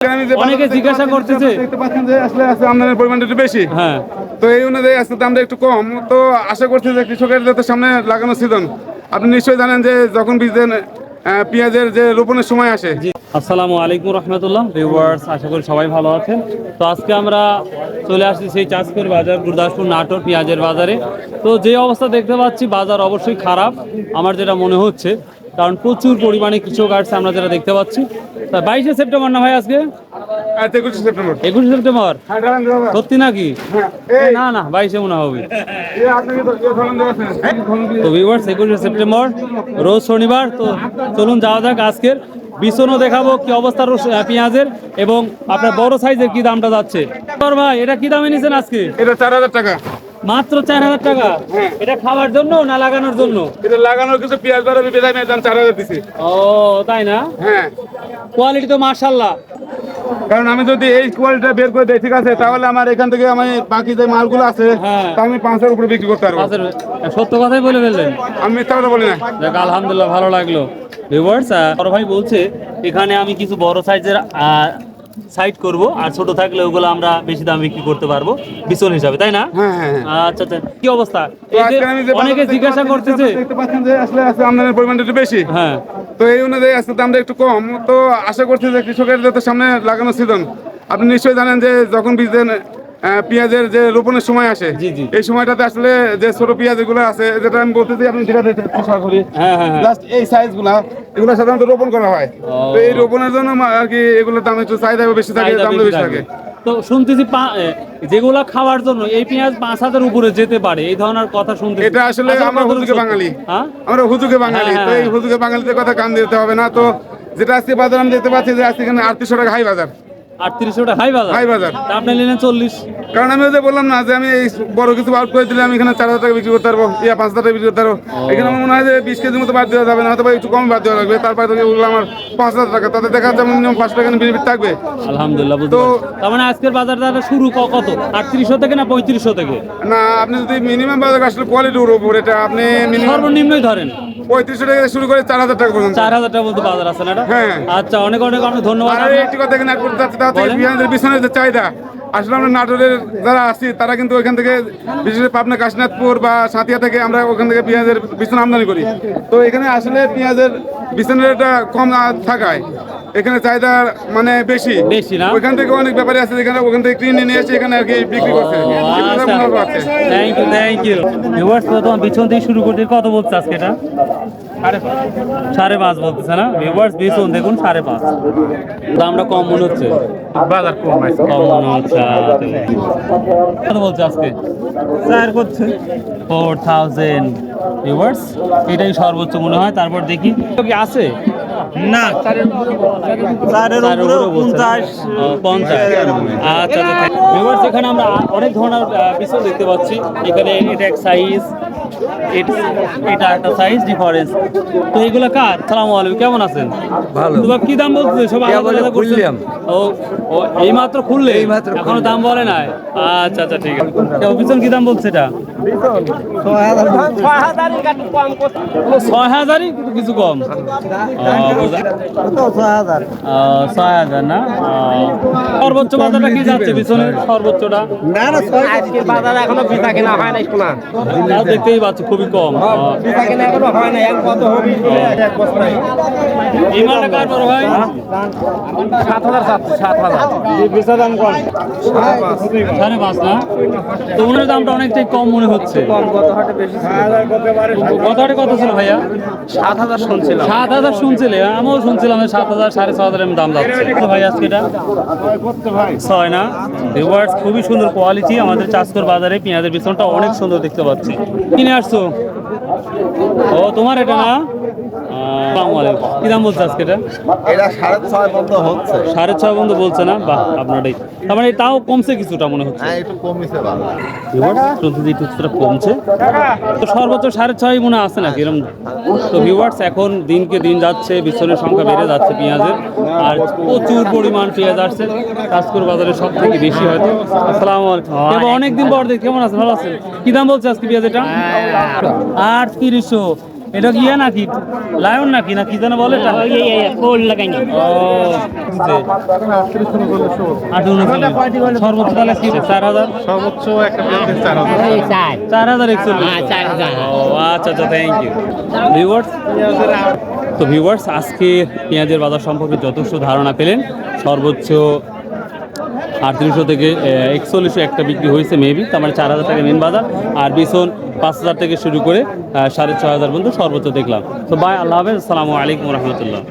অনেকে জিজ্ঞাসা দেখতে করতেছে। দেখতে পাচ্ছেন যে আসলে আমদানির পরিমাণটা একটু বেশি। হ্যাঁ। তো এই অনুযায়ী আজকে দামটা একটু কম। তো আশা করছি যে কৃষকের যাতে সামনে লাগানো সিজন আপনি নিশ্চয়ই জানেন যে যখন বীজের পেঁয়াজের যে রোপণের সময় আসে। আসসালামু আলাইকুম রহমতুল্লাহ ভিউয়ার্স আশা করি সবাই ভালো আছেন। তো আজকে আমরা চলে আসছি সেই চাষকর বাজার গুরদাসপুর নাটোর পেঁয়াজের বাজারে। তো যে অবস্থা দেখতে পাচ্ছি বাজার অবশ্যই খারাপ। আমার যেটা মনে হচ্ছে কারণ প্রচুর পরিমাণে কৃষক আসছে আমরা যেটা দেখতে পাচ্ছি। তা বাইশে সেপ্টেম্বর না ভাই আজকে? একুশে সেপ্টেম্বর। একুশে সেপ্টেম্বর? হ্যাঁ। সত্যি নাকি? হ্যাঁ, না না বাইশে মনে হবে। তো- ভিউয়ার্স একুশে সেপ্টেম্বর রোজ শনিবার তো চলুন যাওয়া যাক আজকের। বিছনও দেখাবো কি অবস্থা পেঁয়াজের এবং আপনার বড় সাইজের কি দামটা যাচ্ছে। ভাই এটা কি দামে নিয়েছেন আজকে? এটা চার হাজার টাকা। মাত্র চার হাজার টাকা? এটা খাওয়ার জন্য না লাগানোর জন্য? এটা লাগানোর কিছু পেঁয়াজ বেজায় আমি দাম চার হাজার দিছি। ও তাই না? হ্যাঁ। কোয়ালিটি তো মার্শাল্লাহ কারণ আমি যদি এই কোয়ালিটিটা বের করে দিই ঠিক আছে তাহলে আমার এখান থেকে আমি বাকি যে মালগুলো আছে হ্যাঁ। তা আমি পাঁচের উপরে বিক্রি করতে পারব। সত্য কথাই বলে ফেললেন। আমি মিথ্যা কথা বলি না দেখ আলহামদুলিল্লাহ ভালো লাগল। ভিউয়ার্স বড় ভাই বলছে এখানে আমি কিছু বড় সাইজের সাইড করব আর ছোট থাকলে ওগুলো আমরা বেশি দাম বিক্রি করতে পারব বিচন হিসাবে তাই না? হ্যাঁ হ্যাঁ হ্যাঁ। আচ্ছা আচ্ছা কি অবস্থা? অনেকে জিজ্ঞাসা করতেছে দেখতে পাচ্ছেন যে আসলে আমদানির পরিমাণটা একটু বেশি। হ্যাঁ। তো এই অনুযায়ী আজকে দামটা একটু কম। তো আশা করছি যে কৃষকের যাতে সামনে লাগানো সিজন আপনি নিশ্চয়ই জানেন যে যখন বীজ আহ, পেঁয়াজের যে রোপণের সময় আসে। এই সময়টাতে আসলে যে ছোট পেঁয়াজ এগুলো আছে যেটা আমি বলতেছি আপনি হ্যাঁ হ্যাঁ হ্যাঁ। জাস্ট এই সাইজগুলা এগুলো সাধারণত রোপণ করা হয়। তো এই রোপণের জন্য আর কি এগুলোর দাম একটু চাহিদা বেশি থাকে দাম বেশি থাকে। তো শুনতেছি যেগুলা খাওয়ার জন্য এই পেঁয়াজ পাঁচ হাজার উপরে যেতে পারে এই ধরনের কথা শুনতে এটা আসলে আমরা হুজুকে বাঙালি। হ্যাঁ? আমরা হুজুকে বাঙালি হ্যাঁ, তো এই হ্যাঁ। হুজুকে বাঙালিদের কথা কান দিতে হবে না। তো যেটা আজকে বাজার আমি দেখতে পাচ্ছি যে আজকে এখানে আটত্রিশশো টাকা হাই বাজার। আটত্রিশশো টাকা হাই বাজার। হাই বাজার। আপনার আপনি নিলেন চল্লিশ। কারণ আমি যে বললাম না যে আমি এই বড় কিছু আউট করে দিলে আমি এখানে চার হাজার টাকা বিক্রি করতে পারব ইয়া পাঁচ হাজার টাকা বিক্রি করতে পারব। এখানে আমার মনে হয় যে বিশ কেজির মতো বাদ দেওয়া যাবে না হয়তো একটু কম বাদ দেওয়া লাগবে। তারপরে থেকে ওগুলো আমার পাঁচ হাজার টাকা তাতে দেখা যাচ্ছে মিনিমাম পাঁচ টাকা বেনিফিট থাকবে। আলহামদুলিল্লাহ তো-। তার মানে আজকের বাজার দরটা শুরু কত? আটত্রিশশো থেকে না পঁয়ত্রিশশো থেকে? না আপনি যদি মিনিমাম বাজার আসলে কোয়ালিটির উপর এটা আপনি মিনিমাম সর্বনিম্নই ধরেন। পঁয়ত্রিশশো টাকা শুরু করে চার হাজার টাকা পর্যন্ত। চার হাজার টাকা বলতে বাজার আছে না হ্যাঁ। আচ্ছা অনেক অনেক অনেক ধন্যবাদ। আর একটি কথা এখানে করতে চাচ্ছি। পেঁয়াজের পিছনে যে চাহিদা আসলে আমরা নাটোরের যারা আছি তারা কিন্তু ওইখান থেকে বিশেষ করে পাবনা কাশীনাথপুর বা সাথিয়া থেকে আমরা ওখান থেকে পেঁয়াজের বিছন আমদানি করি তো এখানে আসলে পেঁয়াজের বিছনের রেটটা কম থাকায় এখানে চাহিদা মানে বেশি বেশি না? ওইখান থেকে অনেক ব্যাপারী আছে যেখানে ওখান থেকে কিনে নিয়ে এসে এখানে আর কি বিক্রি করছে। Thank you thank you viewers প্রথম পিছন থেকে শুরু করতে কত বলছে আজকে এটা সাড়ে পাঁচ। বলতেছে না? ভিউয়ার্স পিছন দেখুন সাড়ে পাঁচ। দামটা কম মনে হচ্ছে? বাজার কম কম মনে হচ্ছে কত বলছে আজকে? চার করছে ফোর থাউজেন্ড ভিউয়ার্স এটাই সর্বোচ্চ মনে হয় তারপর দেখি। কি আছে? না। চারের উপরে উপরে বলছে না? পঞ্চাশ। পঞ্চাশ। আচ্ছা আচ্ছা এখানে আমরা অনেক ধরনের বিষয় দেখতে পাচ্ছি। এখানে এটা এক সাইজ এটা একটা সাইজ ডিফারেন্স তো এগুলো কার? সালামু আলাইকুম কেমন আছেন? ভালো। তোমরা কি দাম বলছে সব আলাদা খুললাম। ও ও এই মাত্র খুললে এখনও দাম বলে নাই? আচ্ছা আচ্ছা ঠিক আছে। পিছন কি দাম বলছে এটা? ছয় হাজারই কিছু কম। ছয় হাজার। না? সর্বোচ্চ বাজারটা কি যাচ্ছে পিছনে? সর্বোচ্চটা? না না আজকের বাজারে এখনও পিঠা কেনা হয় নাই শোনা তাও দেখতেই পাচ্ছি খুবই কম। ও, পিঠা কেনা এখনও হয় নাই। এখন কত হবে? এক বস্তায় এই মালটা কার বড় ভাই? সাত হাজার সাত সাত হাজার। পিঠা দাম কম। সাড়ে পাঁচ। না? তো উনার দামটা অনেকটাই কম মনে হচ্ছে। কম কত হাটে বেশি কত হাটে কত ছিল ভাইয়া? সাত হাজার শুনছিলাম। সাত হাজার শুনছিলে? আমিও শুনছিলাম যে সাত হাজার সাড়ে ছ হাজার এরম দাম যাচ্ছে। তো ভাই আজকে এটা? ছয় না? ভিউয়ার্স খুবই সুন্দর কোয়ালিটি আমাদের চাষকর বাজারে পেঁয়াজের বিছনটা অনেক সুন্দর দেখতে পাচ্ছি। কিনে আসছো? ও, তোমার এটা না? আসসালামু আলাইকুম। কি দাম বলছে আজকে এটা? এটা সাড়ে ছয় পর্যন্ত হচ্ছে। সাড়ে ছয় বন্ধু বলছে না? বাহ আপনারটাই। তার মানে তাও কমছে কিছুটা মনে হচ্ছে? হ্যাঁ একটু কমিছে ভালো শুনতে কিছুটা কমছে। তো সর্বোচ্চ সাড়ে ছয় মনে আছে নাকি? এরকম তো ভিউয়ার্স এখন দিনকে দিন যাচ্ছে বিছনের সংখ্যা বেড়ে যাচ্ছে পেঁয়াজের। আর প্রচুর পরিমাণ পেঁয়াজ আসছে। কাজপুর বাজারে সব থেকে বেশি হয়তো। আসসালামু আলাইকুম। অনেক দিন পর দেখি কেমন আছেন? ভালো আছেন? কি দাম বলছে আজকে পেঁয়াজ এটা আট তিরিশশো এটা কি ইয়ে নাকি? লায়ন নাকি না কি যেন বলে এটা কোল লাগাইনি ও সর্বোচ্চ তাহলে কি চার হাজার? সর্বোচ্চ একটা চার হাজার। হ্যাঁ আচ্ছা আচ্ছা থ্যাংক ইউ ভিউয়ার্স তো ভিউয়ার্স আজকে পেঁয়াজের বাজার সম্পর্কে যথেষ্ট ধারণা পেলেন। সর্বোচ্চ আটত্রিশশো থেকে একচল্লিশশো একটা বিক্রি হয়েছে মেবি তার মানে চার হাজার টাকা মেন বাজার। আর বিছন পাঁচ হাজার থেকে শুরু করে সাড়ে ছ হাজার পর্যন্ত সর্বোচ্চ দেখলাম। তো বাই আল্লাহ হাফেজ, আসসালামু আলাইকুম রহমতুল্লাহ।